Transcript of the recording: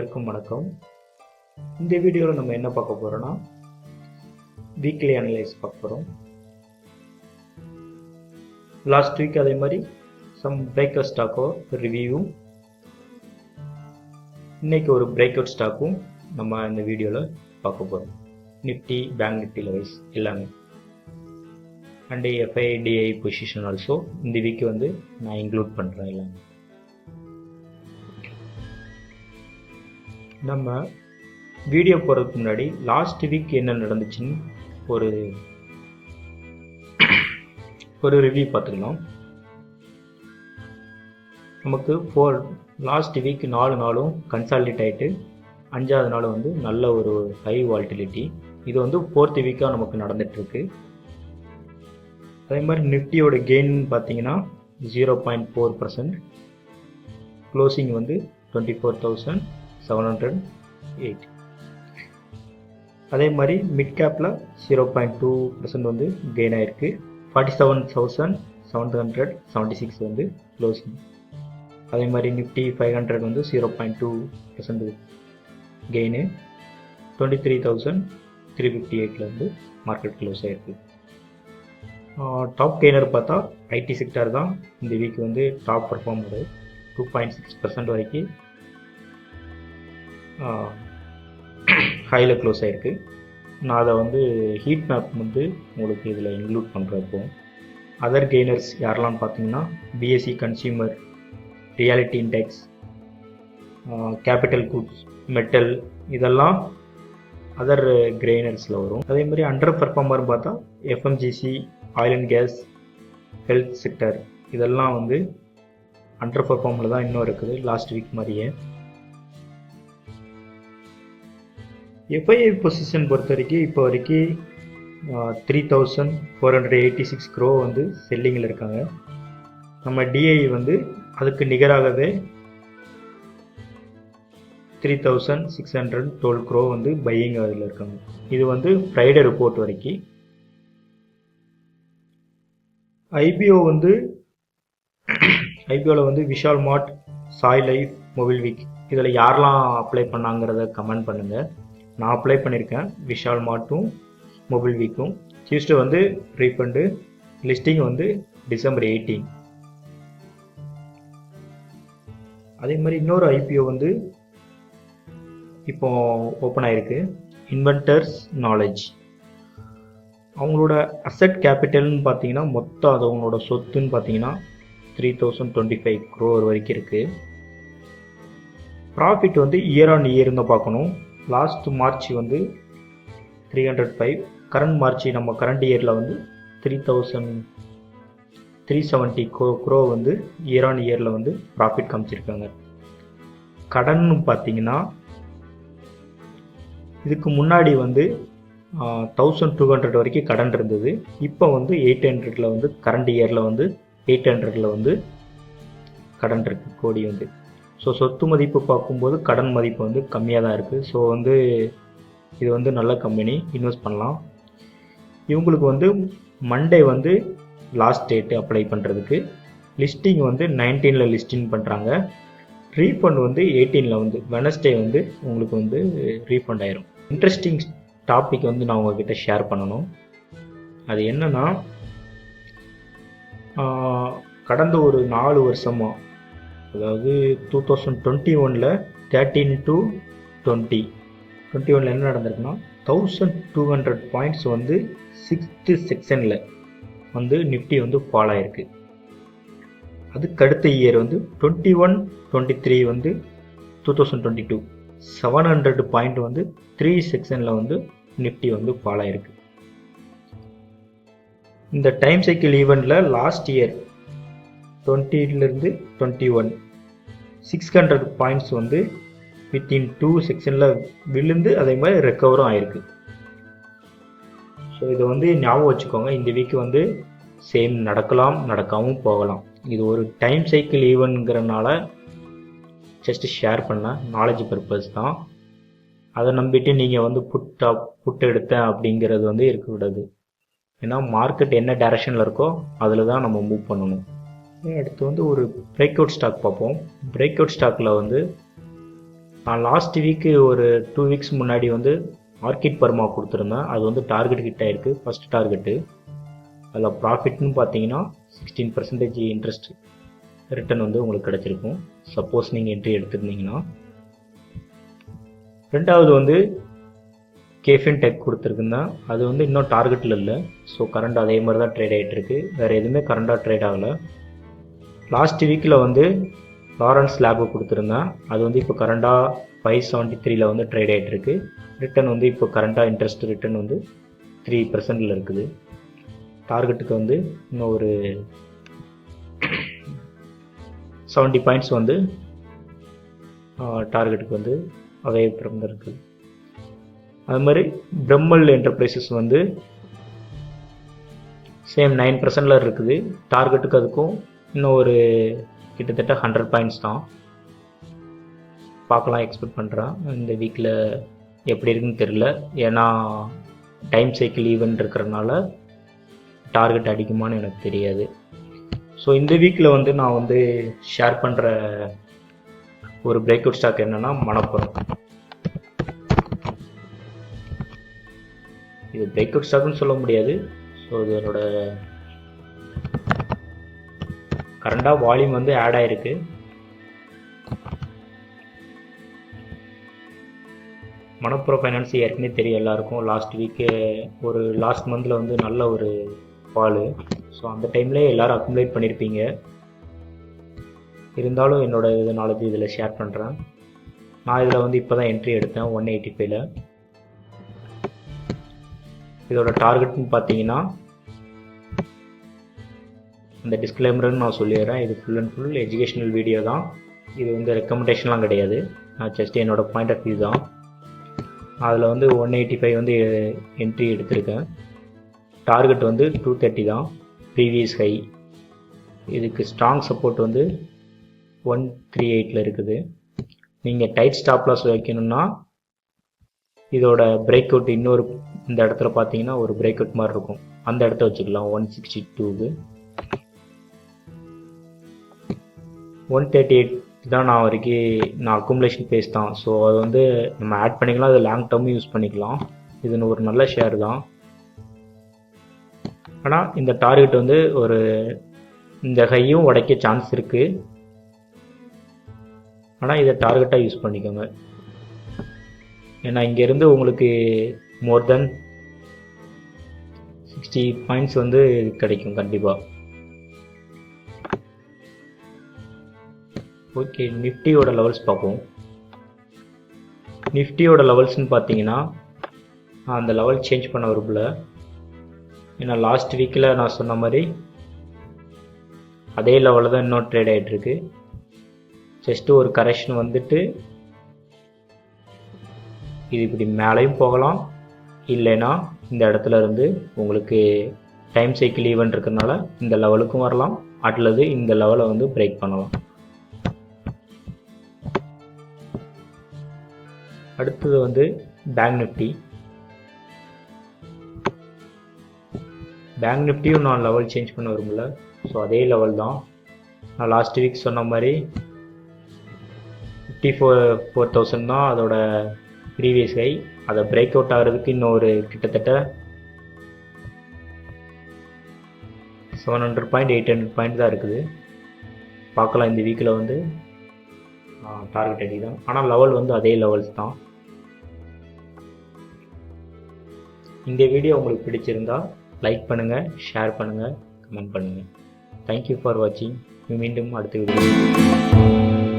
அனைவருக்கும் வணக்கம். இந்த வீடியோவில் நம்ம என்ன பார்க்க போகிறோன்னா வீக்லி அனலைஸ் பார்க்க போகிறோம் லாஸ்ட் வீக் அதே மாதிரி சம் பிரேக்கர் ஸ்டாக்கோ ரிவ்யூவும் இன்னைக்கு ஒரு பிரேக் அவுட் ஸ்டாக்கும் நம்ம இந்த வீடியோவில் பார்க்க போகிறோம் நிஃப்டி பேங்க் நிஃப்டியில் வைஸ் எல்லாமே. And FII DII position also இந்த வீக் வந்து நான் இன்க்ளூட் பண்ணுறேன் எல்லாமே. நம்ம வீடியோ போகிறதுக்கு முன்னாடி லாஸ்ட் வீக் என்ன நடந்துச்சுன்னு ஒரு ஒரு ரிவ்யூ பார்த்துக்கலாம். நமக்கு ஃபோர் லாஸ்ட் வீக் நாலு நாளும் கன்சாலிடேட் ஆகிட்டு அஞ்சாவது நாள் வந்து நல்ல ஒரு ஹை வால்டிலிட்டி இது வந்து ஃபோர்த் வீக்காக நமக்கு நடந்துகிட்ருக்கு அதே மாதிரி நிஃப்டியோட கெயின் பார்த்தீங்கன்னா zero point four percent closing வந்து twenty four thousand seven hundred eight அதே மாதிரி மிட் கேப்பில் ஜீரோ பாயிண்ட் டூ பர்சன்ட் வந்து கெயின் ஆகிருக்கு forty seven thousand seven hundred seventy six வந்து க்ளோசிங் அதே மாதிரி நிஃப்டி ஃபைவ் ஹண்ட்ரட் வந்து zero point two percent gain twenty three thousand three fifty எயிட்டில் வந்து மார்க்கெட் க்ளோஸ் ஆகிருக்கு டாப் கெய்னர் பார்த்தா ஐடி செக்டர் தான் இந்த வீக் வந்து top performer two point six percent வரைக்கும் ஹையில் க்ளோஸ் ஆகிருக்கு நான் அதை வந்து ஹீட் மேப் வந்து உங்களுக்கு இதில் இன்க்ளூட் பண்ணுறப்போ அதர் கெய்னர்ஸ் யாரெல்லாம் பார்த்தீங்கன்னா PSE consumer realty index capital goods metal இதெல்லாம் அதர் கிரெய்னர்ஸில் வரும். அதே மாதிரி அண்டர் பர்ஃபார்மர் பார்த்தா FMCG oil and gas health sector இதெல்லாம் வந்து அண்டர் பர்ஃபார்மில் தான் இன்னும் இருக்குது. லாஸ்ட் வீக் மாதிரியே. எஃப்ஐஐ பொசிஷன் பொறுத்த வரைக்கும் இப்போ வரைக்கும் three thousand four hundred eighty six crore வந்து செல்லிங்கில் இருக்காங்க. நம்ம டிஐ வந்து அதுக்கு நிகராகவே three thousand six hundred twelve crore வந்து பையிங் அதில் இருக்காங்க. இது வந்து ஃப்ரைடே ரிப்போர்ட் வரைக்கும். ஐபிஓ வந்து ஐபிஓவில் வந்து Vishal Mart Sai Life mobile week இதில் யாரெல்லாம் அப்ளை பண்ணாங்கிறத கமெண்ட் பண்ணுங்கள் நான் அப்ளை பண்ணியிருக்கேன். விஷால் மார்ட்டும் மொபைல் வீக்கும் டியூஸ்டே வந்து ரீஃபண்டு லிஸ்டிங் வந்து டிசம்பர் எயிட்டீன் அதே மாதிரி இன்னொரு ஐபிஓ வந்து இப்போ ஓப்பன் ஆயிருக்கு. இன்வென்டர்ஸ் நாலேஜ் அவங்களோட அசட் கேபிட்டல்னு பார்த்தீங்கன்னா மொத்தம் அது அவங்களோட சொத்துன்னு பார்த்தீங்கன்னா three thousand twenty five crore வரைக்கும் இருக்குது ப்ராஃபிட் வந்து இயர் ஆன் இயர் தான் பார்க்கணும். லாஸ்ட் மார்ச் வந்து three hundred five current March நம்ம கரண்ட் இயரில் வந்து three thousand three seventy crore crore வந்து இயர் ஆன் இயரில் வந்து ப்ராஃபிட் காமிச்சிருக்காங்க. கடன் பார்த்தீங்கன்னா இதுக்கு முன்னாடி வந்து தௌசண்ட் டூ ஹண்ட்ரட் வரைக்கும் கடன் இருந்தது. இப்போ வந்து எயிட் ஹண்ட்ரடில் வந்து கரண்ட் இயரில் வந்து எயிட் ஹண்ட்ரடில் வந்து கடன் இருக்குது கோடி வந்து. ஸோ சொத்து மதிப்பு பார்க்கும்போது கடன் மதிப்பு வந்து கம்மியாக தான் இருக்குது ஸோ வந்து இது வந்து நல்ல கம்பெனி இன்வெஸ்ட் பண்ணலாம். இவங்களுக்கு வந்து மண்டே வந்து லாஸ்ட் டேட்டு அப்ளை பண்ணுறதுக்கு லிஸ்டிங் வந்து நைன்டீனில் லிஸ்டிங் பண்ணுறாங்க ரீஃபண்ட் வந்து எயிட்டீனில் வந்து வெனஸ்டே வந்து உங்களுக்கு வந்து ரீஃபண்ட் ஆயிரும். இன்ட்ரெஸ்டிங் டாபிக் வந்து நான் உங்ககிட்ட ஷேர் பண்ணணும். அது என்னென்னா கடந்த ஒரு நாலு வருஷமாக அதாவது டூ தௌசண்ட் டுவெண்ட்டி ஒனில் தேர்ட்டீன் டு டுவெண்ட்டி டுவெண்ட்டி ஒனில் என்ன நடந்திருக்குன்னா தௌசண்ட் டூ ஹண்ட்ரட் பாயிண்ட்ஸ் வந்து சிக்ஸ்த்து செக்ஷனில் வந்து நிஃப்டி வந்து ஃபால் ஆகிருக்கு அதுக்கு அடுத்த இயர் வந்து டுவெண்ட்டி ஒன் டுவெண்ட்டி த்ரீ வந்து two thousand twenty two seven hundred point வந்து த்ரீ செக்ஷனில் வந்து நிஃப்டி வந்து ஃபால் ஆகிருக்கு இந்த டைம் சைக்கிள் ஈவெண்ட்டில் last year டுவெண்ட்டிலேருந்து twenty one six hundred points வந்து வித்தின் டூ செக்ஷனில் விழுந்து அதே மாதிரி ரெக்கவரும் ஆயிருக்கு ஸோ இதை வந்து ஞாபகம் வச்சுக்கோங்க. இந்த வீக் வந்து சேம் நடக்கலாம் நடக்காமல் போகலாம். இது ஒரு டைம் சைக்கிள் ஈவெண்ட்ங்கிறனால ஜஸ்ட் ஷேர் பண்ண நாலேஜ் பர்பஸ் தான். அதை நம்பிட்டு நீங்கள் வந்து புட் புட் எடுத்தேன் அப்படிங்கிறது வந்து இருக்கக்கூடாது. ஏன்னா மார்க்கெட் என்ன டைரக்ஷனில் இருக்கோ அதில் தான் நம்ம மூவ் பண்ணணும். அடுத்து வந்து ஒரு பிரேக் அவுட் ஸ்டாக் பார்ப்போம். பிரேக் அவுட் ஸ்டாக்கில் வந்து நான் லாஸ்ட் வீக்கு ஒரு டூ வீக்ஸ் முன்னாடி வந்து ஆர்கிட் பர்மா கொடுத்துருந்தேன். அது வந்து டார்கெட் ஹிட் ஆயிருக்கு ஃபஸ்ட் டார்கெட்டு அதில் ப்ராஃபிட்னு பார்த்தீங்கன்னா சிக்ஸ்டீன் பர்சன்டேஜ் இன்ட்ரெஸ்ட் ரிட்டர்ன் வந்து உங்களுக்கு கிடச்சிருக்கும். சப்போஸ் நீங்கள் என்ட்ரி எடுத்திருந்தீங்கன்னா. ரெண்டாவது வந்து கேஃபின் டெக் கொடுத்துருக்குன்னா அது வந்து இன்னும் டார்கெட்டில் இல்லை. ஸோ கரண்ட் அதே மாதிரி தான் ட்ரேட் ஆகிட்டு இருக்கு வேறு எதுவுமே கரண்டாக ட்ரேட் ஆகலை. லாஸ்ட் வீக்கில் வந்து லாரன்ஸ் லேபு கொடுத்துருந்தேன். அது வந்து இப்போ கரண்டாக ஃபைவ் செவன்ட்டி த்ரீல வந்து ட்ரேட் ஆகிட்டு இருக்கு. ரிட்டர்ன் வந்து இப்போ கரண்டாக இன்ட்ரெஸ்ட் ரிட்டர்ன் வந்து த்ரீ பர்சன்டில் இருக்குது. டார்கெட்டுக்கு வந்து இன்னும் ஒரு செவன்ட்டி பாயிண்ட்ஸ் வந்து டார்கெட்டுக்கு வந்து அதே பிறந்து இருக்குது அது மாதிரி பிரம்மல் என்டர்பிரைசஸ் வந்து சேம் நைன் பர்சன்டில் இருக்குது. டார்கெட்டுக்கு அதுக்கும் இன்னும் ஒரு கிட்டத்தட்ட ஹண்ட்ரட் பாயிண்ட்ஸ் தான். பார்க்கலாம் எக்ஸ்பெக்ட் பண்ணுறேன் இந்த வீக்கில் எப்படி இருக்குன்னு தெரில ஏன்னா டைம் சைக்கிள் ஈவெண்ட் இருக்கிறனால டார்கெட் அடிக்குமான்னு எனக்கு தெரியாது. ஸோ இந்த வீக்கில் வந்து நான் வந்து ஷேர் பண்ணுற ஒரு பிரேக் அவுட் ஸ்டாக் என்னென்னா மணப்புறம் இது பிரேக் அவுட் ஸ்டாக்னு சொல்ல முடியாது. ஸோ இதனோட கரண்டாக வால்யூம் வந்து ஆட் ஆயிருக்கு. மணப்புறம் ஃபைனான்ஸ் ஏற்கனவே தெரியும் எல்லாருக்கும். லாஸ்ட் வீக்கு ஒரு லாஸ்ட் மந்தில் வந்து நல்ல ஒரு ஃபாலு ஸோ அந்த டைமில் எல்லோரும் அக்குமுலேட் பண்ணியிருப்பீங்க இருந்தாலும் என்னோட இது நாலேஜ் இதில் ஷேர் பண்ணுறேன் நான் இதில் வந்து இப்போ தான் என்ட்ரி எடுத்தேன் ஒன் எயிட்டி ஃபைவ்ல இதோட டார்கெட்னு பார்த்தீங்கன்னா அந்த டிஸ்க்ளைமர்னு நான் சொல்லிடுறேன். இது full and full educational video தான். இது வந்து ரெக்கமெண்டேஷன்லாம் கிடையாது. நான் ஜஸ்ட் என்னோடய பாயிண்ட் ஆஃப் வியூ தான். அதில் வந்து ஒன் எயிட்டி ஃபைவ் வந்து என்ட்ரி எடுத்திருக்கேன். டார்கெட் வந்து டூ தேர்ட்டி தான். ப்ரீவியஸ் ஹை இதுக்கு ஸ்ட்ராங் சப்போர்ட் வந்து ஒன் த்ரீ எயிட்டில் இருக்குது. நீங்கள் டைட் ஸ்டாப் லாஸ் வைக்கணும்னா இதோட பிரேக் அவுட் இன்னொரு இந்த இடத்துல பார்த்தீங்கன்னா ஒரு பிரேக் அவுட் மாதிரி இருக்கும். அந்த இடத்த வச்சுக்கலாம். ஒன் சிக்ஸ்டி டூக்கு ஒன் தேர்ட்டி எயிட் தான் நான் வரைக்கும் நான் அக்குமுலேஷன் பேஸ் தான். ஸோ அது வந்து நம்ம ஆட் பண்ணிக்கலாம். அது லாங் டேர்மும் யூஸ் பண்ணிக்கலாம். இது ஒரு நல்ல ஷேர் தான். ஆனால் இந்த டார்கெட் வந்து ஒரு இந்த ஹையும் உடைக்க சான்ஸ் இருக்குது ஆனால் இதை டார்கெட்டாக யூஸ் பண்ணிக்கோங்க. ஏன்னா இங்கேருந்து உங்களுக்கு மோர் தென் சிக்ஸ்டி பாயிண்ட்ஸ் வந்து கிடைக்கும் கண்டிப்பாக ஓகே நிஃப்டியோட லெவல்ஸ் பார்ப்போம். நிஃப்டியோட லெவல்ஸ்னு பார்த்தீங்கன்னா அந்த லெவல் சேஞ்ச் பண்ண விரும்பல ஏன்னா லாஸ்ட் வீக்கில் நான் சொன்ன மாதிரி அதே லெவலில் தான் இன்னும் ட்ரேட் ஆகிட்டுருக்கு ஜஸ்ட்டு ஒரு கரெக்ஷன் வந்துட்டு இது இப்படி மேலேயும் போகலாம். இல்லைன்னா இந்த இடத்துல இருந்து உங்களுக்கு டைம் சைக்கிள் ஈவெண்ட் இருக்கிறதுனால இந்த லெவலுக்கும் வரலாம். அல்லது இந்த லெவலை வந்து பிரேக் பண்ணலாம். அடுத்தது வந்து பேங்க் நிஃப்டி பேங்க் நிஃப்டியும் நான் லெவல் சேஞ்ச் பண்ண விரும்பல. ஸோ அதே லெவல் தான். நான் லாஸ்ட் வீக் சொன்ன மாதிரி ஃபிஃப்டி ஃபோர் ஃபோர் தௌசண்ட் தான் அதோட ப்ரீவியஸ் ஹை அதை பிரேக் அவுட் ஆகிறதுக்கு இன்னும் ஒரு கிட்டத்தட்ட seven hundred point eight hundred point தான் இருக்குது. பார்க்கலாம் இந்த வீக்கில் வந்து. டார்கெட் அடி தான். ஆனால் லெவல் வந்து அதே லெவல்ஸ் தான். இந்த வீடியோ உங்களுக்கு பிடிச்சிருந்தா லைக் பண்ணுங்கள் ஷேர் பண்ணுங்கள் கமெண்ட் பண்ணுங்கள் தேங்க்யூ ஃபார் வாட்சிங் மீண்டும் அடுத்த வீடியோ